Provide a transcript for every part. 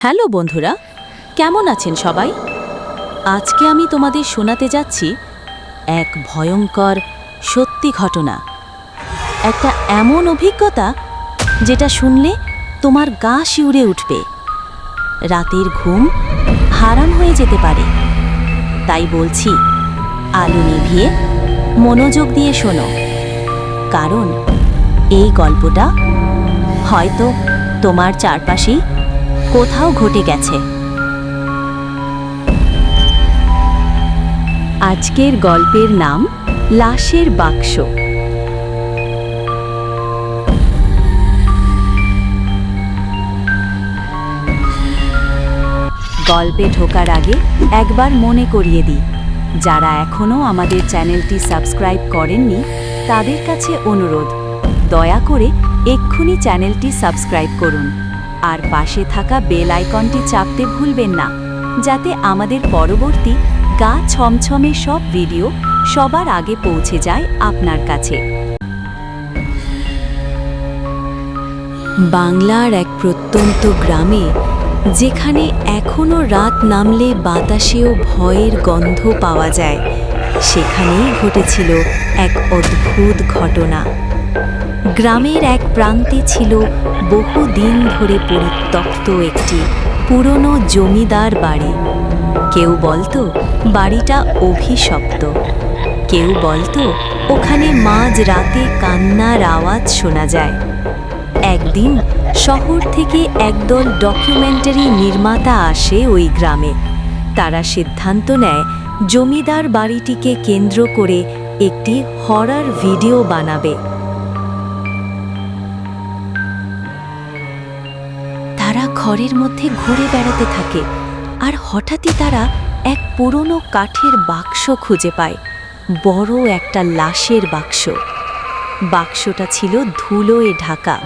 Hello বন্ধুরা, কেমন আছেন সবাই? আজকে আমি তোমাদের শোনাতে যাচ্ছি এক ভয়ঙ্কর সত্যি ঘটনা। একটা এমন অভিজ্ঞতা যেটা শুনলে তোমার গা শিউরে উঠবে। রাতের ঘুম হারাম হয়ে যেতে পারে। তাই বলছি, আলো নিভিয়ে মনোযোগ দিয়ে শোনো। কারণ এই গল্পটা হয়তো তোমার চারপাশেই কোথাও ঘটে গেছে। আজকের গল্পের নাম, লাশের বাক্স। গল্পে ঢোকার আগে একবার মনে করিয়ে দিই, যারা এখনও আমাদের চ্যানেলটি সাবস্ক্রাইব করেননি, তাদের কাছে অনুরোধ, দয়া করে এক্ষুনি চ্যানেলটি সাবস্ক্রাইব করুন। আর পাশে থাকা বেল আইকনটি চাপতে ভুলবেন না, যাতে আমাদের পরবর্তী গা ছমছমে সব ভিডিও সবার আগে পৌঁছে যায় আপনার কাছে। বাংলার এক প্রত্যন্ত গ্রামে, যেখানে এখনও রাত নামলে বাতাসেও ভয়ের গন্ধ পাওয়া যায়, সেখানেই ঘটেছিল এক অদ্ভুত ঘটনা। গ্রামের এক প্রান্তে ছিল বহুদিন ধরে পরিত্যক্ত একটি পুরনো জমিদার বাড়ি। কেউ বলতো, বাড়িটা অভিশপ্ত। কেউ বলতো, ওখানে মাঝ রাতে কান্নার আওয়াজ শোনা যায়। একদিন শহর থেকে একদল ডকুমেন্টারি নির্মাতা আসে ওই গ্রামে। তারা সিদ্ধান্ত নেয়, জমিদার বাড়িটিকে কেন্দ্র করে একটি হরার ভিডিও বানাবে। ঘরের মধ্যে ঘুরে বেড়াতে থাকে আর হঠাৎই তারা এক পুরনো কাঠের বাক্স খুঁজে পায়, বড় একটা লাশের বাক্স। বাক্সটা ছিল ধুলোয় ঢাকা।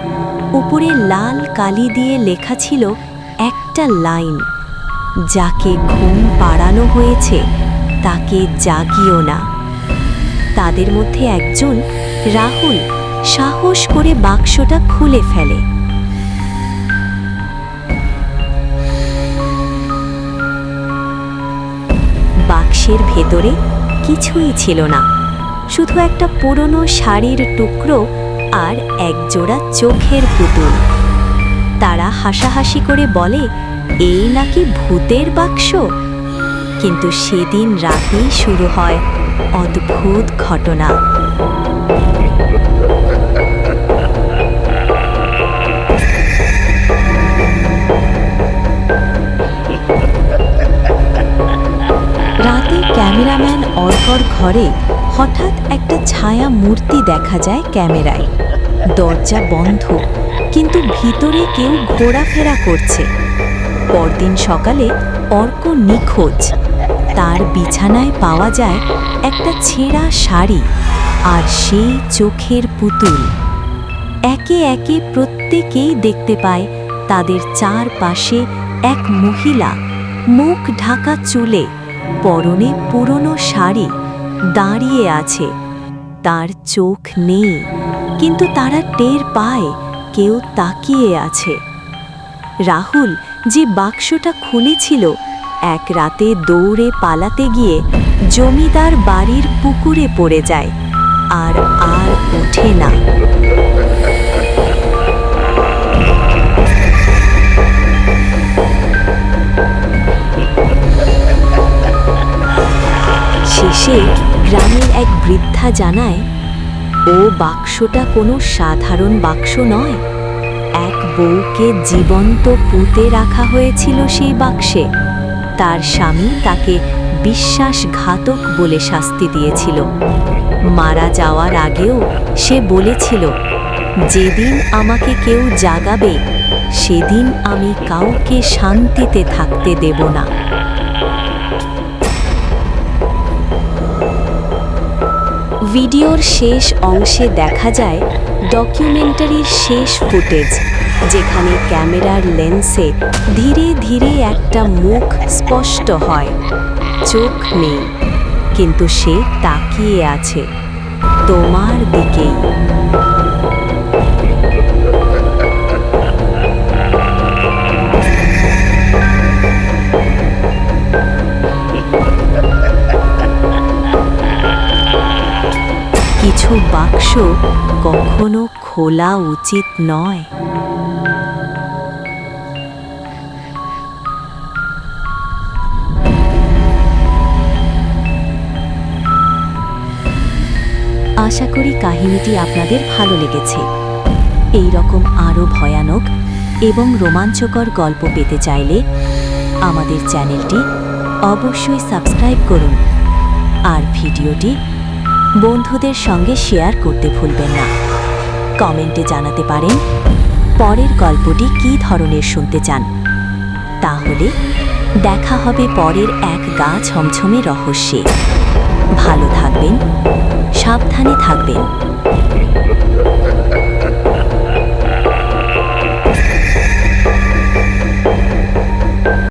উপরে লাল কালি দিয়ে লেখা ছিল একটা লাইন, যাকে ঘুম পাড়ানো হয়েছে, তাকে জাগিও না। তাদের মধ্যে একজন রাহুল সাহস করে বাক্সটা খুলে ফেলে। বাক্সের ভেতরে কিছুই ছিল না। শুধু একটা পুরনো শাড়ির টুকরো আর একজোড়া চোখের পুতুল। তারা হাসাহাসি করে বলে, এই নাকি ভূতের বাক্স? কিন্তু সেদিন রাতেই শুরু হয় অদ্ভুত ঘটনা। ক্যামেরাম্যান অর্কর ঘরে হঠাৎ একটা ছায়া মূর্তি দেখা যায় ক্যামেরায়। দরজা বন্ধ, কিন্তু ভিতরে কেউ ঘোরাফেরা করছে। পরদিন সকালে অর্ক নিখোঁজ। তার বিছানায় পাওয়া যায় একটা ছেঁড়া শাড়ি আর সেই চোখের পুতুল। একে একে প্রত্যেকেই দেখতে পায় তাদের চারপাশে এক মহিলা মুখ ঢাকা চুলে পরনে পুরনো শাড়ি দাঁড়িয়ে আছে। তার চোখ নেই, কিন্তু তারা টের পায় কেউ তাকিয়ে আছে। রাহুল যে বাক্সটা খুলেছিল, এক রাতে দৌড়ে পালাতে গিয়ে জমিদার বাড়ির পুকুরে পড়ে যায়, আর আর ওঠে না। বৃদ্ধা জানায়, ও বাক্সটা কোনো সাধারণ বাক্স নয়। এক বউকে জীবন্ত পুঁতে রাখা হয়েছিল সেই বাক্সে। তার স্বামী তাকে বিশ্বাসঘাতক বলে শাস্তি দিয়েছিল। মারা যাওয়ার আগেও সে বলেছিল, যেদিন আমাকে কেউ জাগাবে, সেদিন আমি কাউকে শান্তিতে থাকতে দেব না। ভিডিওর শেষ অংশে দেখা যায় ডকুমেন্টারির শেষ ফুটেজ, যেখানে ক্যামেরার লেন্সে ধীরে ধীরে একটা মুখ স্পষ্ট হয়। চোখ নেই, কিন্তু সে তাকিয়ে আছে তোমার দিকেই। কখনো খোলা উচিত নয়। আশা করি কাহিনীটি আপনাদের ভালো লেগেছে। এই রকম আরও ভয়ানক এবং রোমাঞ্চকর গল্প পেতে চাইলে আমাদের চ্যানেলটি অবশ্যই সাবস্ক্রাইব করুন। আর ভিডিওটি বন্ধুদের সঙ্গে শেয়ার করতে ভুলবেন না। কমেন্টে জানাতে পারেন, পরের গল্পটি কী ধরনের শুনতে চান? তাহলে দেখা হবে পরের এক গা ছমছমে রহস্যে। ভালো থাকবেন, সাবধানে থাকবেন।